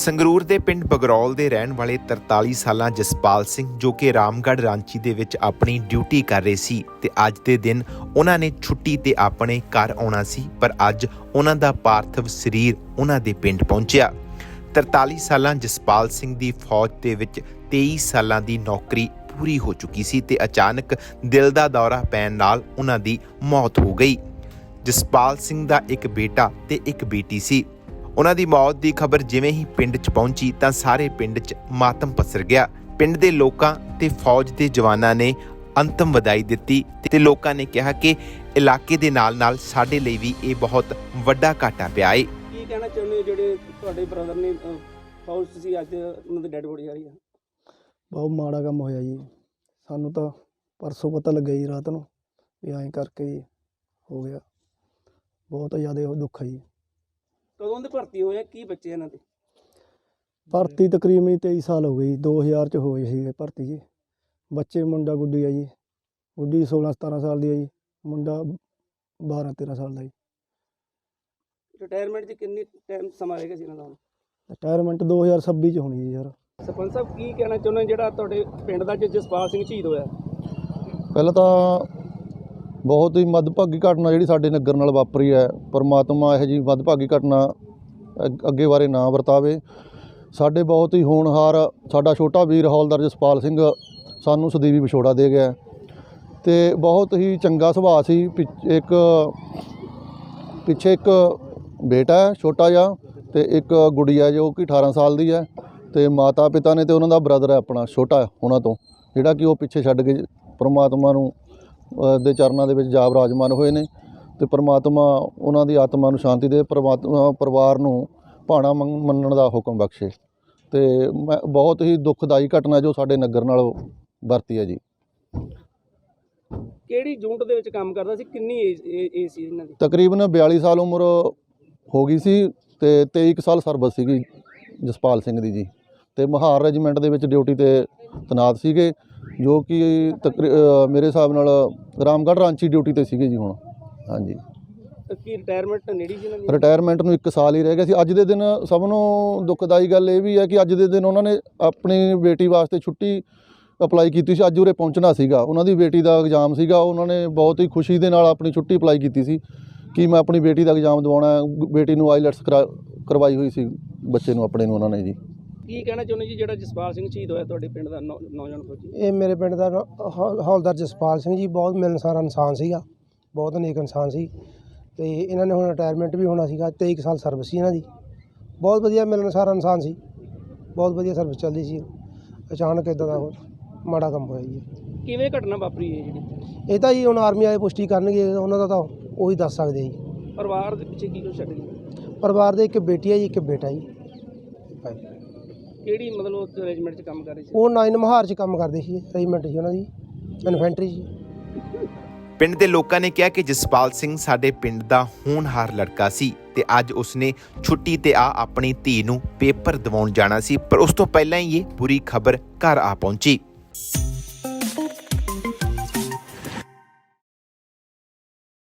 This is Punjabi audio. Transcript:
ਸੰਗਰੂਰ ਦੇ ਪਿੰਡ ਬਗਰੌਲ ਦੇ ਰਹਿਣ ਵਾਲੇ 43 ਸਾਲਾਂ ਜਸਪਾਲ ਸਿੰਘ, ਜੋ ਕਿ ਰਾਮਗੜ੍ਹ ਰਾਂਚੀ ਦੇ ਵਿੱਚ ਆਪਣੀ ਡਿਊਟੀ ਕਰ ਰਹੇ ਸੀ ਤੇ ਅੱਜ ਦੇ ਦਿਨ ਉਹਨਾਂ ਨੇ ਛੁੱਟੀ ਤੇ ਆਪਣੇ ਘਰ ਆਉਣਾ ਸੀ, ਪਰ ਅੱਜ ਉਹਨਾਂ ਦਾ ਪਾਰਥਿਵ ਸਰੀਰ ਉਹਨਾਂ ਦੇ ਪਿੰਡ ਪਹੁੰਚਿਆ। 43 ਸਾਲਾਂ ਜਸਪਾਲ ਸਿੰਘ ਦੀ ਫੌਜ ਦੇ ਵਿੱਚ 23 ਸਾਲਾਂ ਦੀ ਨੌਕਰੀ ਪੂਰੀ ਹੋ ਚੁੱਕੀ ਸੀ ਤੇ ਅਚਾਨਕ ਦਿਲ ਦਾ ਦੌਰਾ ਪੈਣ ਨਾਲ ਉਹਨਾਂ ਦੀ ਮੌਤ ਹੋ ਗਈ। ਜਸਪਾਲ ਸਿੰਘ ਦਾ ਇੱਕ ਬੇਟਾ ਤੇ ਇੱਕ ਬੇਟੀ ਸੀ। ਉਹਨਾਂ ਦੀ ਮੌਤ ਦੀ ਖਬਰ ਜਿਵੇਂ ਹੀ ਪਿੰਡ 'ਚ ਪਹੁੰਚੀ ਤਾਂ ਸਾਰੇ ਪਿੰਡ 'ਚ ਮਾਤਮ ਪਸਰ ਗਿਆ। ਪਿੰਡ ਦੇ ਲੋਕਾਂ ਤੇ ਫੌਜ ਦੇ ਜਵਾਨਾਂ ਨੇ ਅੰਤਮ ਵਧਾਈ ਦਿੱਤੀ ਤੇ ਲੋਕਾਂ ਨੇ ਕਿਹਾ ਕਿ ਇਲਾਕੇ ਦੇ ਨਾਲ-ਨਾਲ ਸਾਡੇ ਲਈ ਵੀ ਇਹ ਬਹੁਤ ਵੱਡਾ ਘਾਟਾ ਪਿਆ ਏ। ਕੀ ਕਹਿਣਾ ਚਾਹੁੰਦੇ ਹੋ ਜਿਹੜੇ ਤੁਹਾਡੇ ਬ੍ਰਦਰ ਨੇ ਅਹ, ਫੌਜ 'ਚ ਸੀ ਅੱਜ ਉਹਨਾਂ ਦੀ ਡੈੱਡ ਬੋਡੀ ਆ ਰਹੀ ਆ? ਬਹੁਤ ਮਾੜਾ ਕੰਮ ਹੋਇਆ ਜੀ। ਸਾਨੂੰ ਤਾਂ ਪਰਸੋਂ ਪਤਾ ਲੱਗਿਆ ਜੀ ਰਾਤ ਨੂੰ ਵੀ ਐਂ ਕਰਕੇ ਜੀ ਹੋ ਗਿਆ। ਬਹੁਤ ਜ਼ਿਆਦਾ ਉਹ ਦੁੱਖ ਹੈ ਜੀ। ਕਦੋਂ ਦੇ ਭਰਤੀ ਹੋਏ ਆ? ਕੀ ਬੱਚੇ ਇਹਨਾਂ ਦੇ? ਭਰਤੀ ਤਕਰੀਬਨ 23 ਸਾਲ ਹੋ ਜੀ 2000 ਚ ਹੋਏ ਸੀ ਭਰਤੀ ਜੀ। ਬੱਚੇ ਮੁੰਡਾ ਗੁੱਡੀ ਆ ਜੀ। ਗੁੱਡੀ 16 17 ਸਾਲ ਦੀ ਆ ਜੀ ਮੁੰਡਾ 12 13 ਸਾਲ ਦਾ ਜੀ। ਰਿਟਾਇਰਮੈਂਟ 'ਚ ਕਿੰਨੀ ਟਾਈਮ ਸਮਾਂ ਰਹੇਗਾ ਸੀ ਇਹਨਾਂ ਦਾ ਹੁਣ? ਰਿਟਾਇਰਮੈਂਟ 2026 ਚ ਹੋਣੀ ਜੀ ਯਾਰ ਸਰਪੰਚ ਸਾਹਿਬ ਕੀ ਕਹਿਣਾ ਚਾਹੁੰਦੇ ਹੋ ਜਿਹੜਾ ਤੁਹਾਡੇ ਪਿੰਡ ਦਾ ਅੱਜ ਜਸਪਾਲ ਸਿੰਘ ਸ਼ਹੀਦ ਹੋਇਆ? ਪਹਿਲਾਂ ਤਾਂ ਬਹੁਤ ਹੀ ਮੱਦਭਾਗੀ ਘਟਨਾ ਜਿਹੜੀ ਸਾਡੇ ਨਗਰ ਨਾਲ ਵਾਪਰੀ ਹੈ। ਪਰਮਾਤਮਾ ਇਹੋ ਜਿਹੀ ਮੱਦਭਾਗੀ ਘਟਨਾ ਅੱਗ- ਅੱਗੇ ਬਾਰੇ ਨਾ ਵਰਤਾਵੇ। ਸਾਡੇ ਬਹੁਤ ਹੀ ਹੋਣਹਾਰ ਸਾਡਾ ਛੋਟਾ ਵੀਰ ਹੌਲਦਾਰ ਜਸਪਾਲ ਸਿੰਘ ਸਾਨੂੰ ਸਦੀਵੀ ਵਿਛੋੜਾ ਦੇ ਗਿਆ। ਤੇ ਬਹੁਤ ਹੀ ਚੰਗਾ ਸੁਭਾਅ ਸੀ। ਪਿੱਛ- ਇੱਕ ਪਿੱਛੇ ਇੱਕ ਬੇਟਾ ਹੈ ਛੋਟਾ ਜਿਹਾ ਤੇ ਇੱਕ ਗੁੜੀਆ ਜੋ ਕਿ 18 ਸਾਲ ਦੀ ਹੈ ਤੇ ਮਾਤਾ ਪਿਤਾ ਨੇ ਤੇ ਉਹਨਾਂ ਦਾ ਬ੍ਰਦਰ ਹੈ ਆਪਣਾ ਛੋਟਾ ਉਹਨਾਂ ਤੋਂ। ਜਿਹੜਾ ਕਿ ਉਹ ਪਿੱਛੇ ਛੱਡ ਕੇ ਪਰਮਾਤਮਾ ਨੂੰ ਦੇ ਚਰਨਾਂ ਦੇ ਵਿੱਚ ਜਾ ਵਿਰਾਜਮਾਨ ਹੋਏ ਨੇ ਤੇ ਪ੍ਰਮਾਤਮਾ ਉਹਨਾਂ ਦੀ ਆਤਮਾ ਨੂੰ ਸ਼ਾਂਤੀ ਦੇ ਪ੍ਰਮਾਤਮਾ ਪਰਿਵਾਰ ਨੂੰ ਭਾਣਾ ਮੰਨ- ਮੰਨਣ ਦਾ ਹੁਕਮ ਬਖਸ਼ੇ। ਤੇ ਮੈਂ ਬਹੁਤ ਹੀ ਦੁਖਦਾਈ ਘਟਨਾ ਜੋ ਸਾਡੇ ਨਗਰ ਨਾਲ ਵਰਤੀ ਹੈ ਜੀ। ਕਿਹੜੀ ਯੂਨਿਟ ਦੇ ਵਿੱਚ ਕੰਮ ਕਰਦਾ ਸੀ? ਕਿੰਨੀ ਏਜ ਸੀ ਇਹਨਾਂ ਦੀ? ਤਕਰੀਬਨ 42 ਸਾਲ ਉਮਰ ਹੋ ਗਈ ਸੀ ਤੇ 23 ਕੁ ਸਾਲ ਸਰਵਿਸ ਸੀਗੀ ਜਸਪਾਲ ਸਿੰਘ ਦੀ ਜੀ। ਤੇ ਮਹਾਰ ਰੈਜੀਮੈਂਟ ਦੇ ਵਿੱਚ ਡਿਊਟੀ ਤੇ ਤੈਨਾਤ ਸੀਗੇ। ਜੋ ਕਿ ਤਕਰੀ- ਅ, ਮੇਰੇ ਹਿਸਾਬ ਨਾਲ ਰਾਮਗੜ੍ਹ ਰਾਂਚੀ ਡਿਊਟੀ ਤੇ ਸੀਗੇ ਜੀ ਹੁਣ। ਹਾਂਜੀ। ਕੀ ਰਿਟਾਇਰਮੈਂਟ ਨੇੜੀ ਸੀ ਇਹਨਾਂ ਦੀ? ਰਿਟਾਇਰਮੈਂਟ ਨੂੰ 1 ਸਾਲ ਹੀ ਰਹਿ ਗਿਆ ਸੀ। ਅੱਜ ਦੇ ਦਿਨ ਸਭ ਨੂੰ ਦੁਖਦਾਈ ਗੱਲ ਇਹ ਵੀ ਹੈ ਕਿ ਅੱਜ ਦੇ ਦਿਨ ਉਹਨਾਂ ਨੇ ਆਪਣੀ ਬੇਟੀ ਵਾਸਤੇ ਛੁੱਟੀ ਅਪਲਾਈ ਕੀਤੀ ਸੀ। ਅੱਜ ਉਰੇ ਪਹੁੰਚਣਾ ਸੀਗਾ। ਉਹਨਾਂ ਦੀ ਬੇਟੀ ਦਾ ਐਗਜ਼ਾਮ ਸੀਗਾ। ਉਹਨਾਂ ਨੇ ਬਹੁਤ ਹੀ ਖੁਸ਼ੀ ਦੇ ਨਾਲ ਆਪਣੀ ਛੁੱਟੀ ਅਪਲਾਈ ਕੀਤੀ ਸੀ ਕਿ ਮੈਂ ਆਪਣੀ ਬੇਟੀ ਦਾ ਐਗਜ਼ਾਮ ਦਿਵਾਉਣਾ ਹੈ। ਬੇਟੀ ਨੂੰ ਆਈਲੈਟਸ ਕਰਵਾਈ ਹੋਈ ਸੀ ਬੱਚੇ ਨੂੰ ਆਪਣੇ ਨੂੰ ਉਹਨਾਂ ਨੇ ਜੀ। ਕੀ ਕਹਿਣਾ ਚਾਹੁੰਦੇ ਜੀ ਜਿਹੜਾ ਜਸਪਾਲ ਸਿੰਘ ਸ਼ਹੀਦ ਹੋਇਆ ਤੁਹਾਡੇ ਪਿੰਡ ਦਾ ਨੌ- ਨੌਜਵਾਨ ਫੌਜੀ? ਇਹ ਮੇਰੇ ਪਿੰਡ ਦਾ ਨੌ- ਹੌਲਦਾਰ ਜਸਪਾਲ ਸਿੰਘ ਜੀ ਬਹੁਤ ਮਿਲਣਸਾਰ ਇਨਸਾਨ ਸੀਗਾ ਬਹੁਤ ਨੇਕ ਇਨਸਾਨ ਸੀ ਤੇ ਇਹਨਾਂ ਨੇ ਹੁਣ ਰਿਟਾਇਰਮੈਂਟ ਵੀ ਹੋਣਾ ਸੀਗਾ 23 ਕੁ ਸਾਲ ਸਰਵਿਸ ਸੀ ਇਹਨਾਂ ਦੀ। ਬਹੁਤ ਵਧੀਆ ਮਿਲਣਸਾਰ ਇਨਸਾਨ ਸੀ ਬਹੁਤ ਵਧੀਆ ਸਰਵਿਸ ਚੱਲਦੀ ਸੀ। ਅਚਾਨਕ ਇਦਾਂ ਦਾ ਉਹ ਮਾੜਾ ਕੰਮ ਹੋਇਆ ਜੀ। ਕਿਵੇਂ ਘਟਨਾ ਵਾਪਰੀ ਹੈ ਜਿਹੜੀ? ਇਹ ਤਾਂ ਜੀ ਹੁਣ ਆਰਮੀ ਵਾਲੇ ਪੁਸ਼ਟੀ ਕਰਨਗੇ ਉਹਨਾਂ ਦਾ ਤਾਂ ਉਹੀ ਦੱਸ ਸਕਦੇ ਜੀ। ਪਰਿਵਾਰ ਦੇ ਪਿੱਛੇ ਕੀ ਕੁਛ ਛੱਡ ਗਏ? ਪਰਿਵਾਰ ਦੇ ਇੱਕ ਬੇਟੀ ਹੈ ਜੀ ਇੱਕ ਬੇਟਾ ਜੀ। ਕਿਹੜੀ ਮਤਲਬ ਉਸ ਰੈਜੀਮੈਂਟ 'ਚ ਕੰਮ ਕਰ ਰਹੀ ਸੀ? ਉਹ ਨਾਈਨ ਮਹਾਰ 'ਚ ਕੰਮ ਕਰਦੇ ਸੀ ਰੈਜੀਮੈਂਟ ਸੀ ਉਹਨਾਂ ਦੀ ਇਨਫੈਂਟਰੀ 'ਚ ਪਿੰਡ ਦੇ ਲੋਕਾਂ ਨੇ ਕਿਹਾ ਕਿ ਜਸਪਾਲ ਸਿੰਘ ਸਾਡੇ ਪਿੰਡ ਦਾ ਹੋਣਹਾਰ ਲੜਕਾ ਸੀ ਤੇ ਅੱਜ ਉਸਨੇ ਛੁੱਟੀ ਤੇ ਆ ਆਪਣੀ ਧੀ ਨੂੰ ਪੇਪਰ ਦਿਵਾਉਣ ਜਾਣਾ ਸੀ ਪਰ ਉਸ ਤੋਂ ਪਹਿਲਾਂ ਹੀ ਇਹ ਬੁਰੀ ਖਬਰ ਘਰ ਆ ਪਹੁੰਚੀ।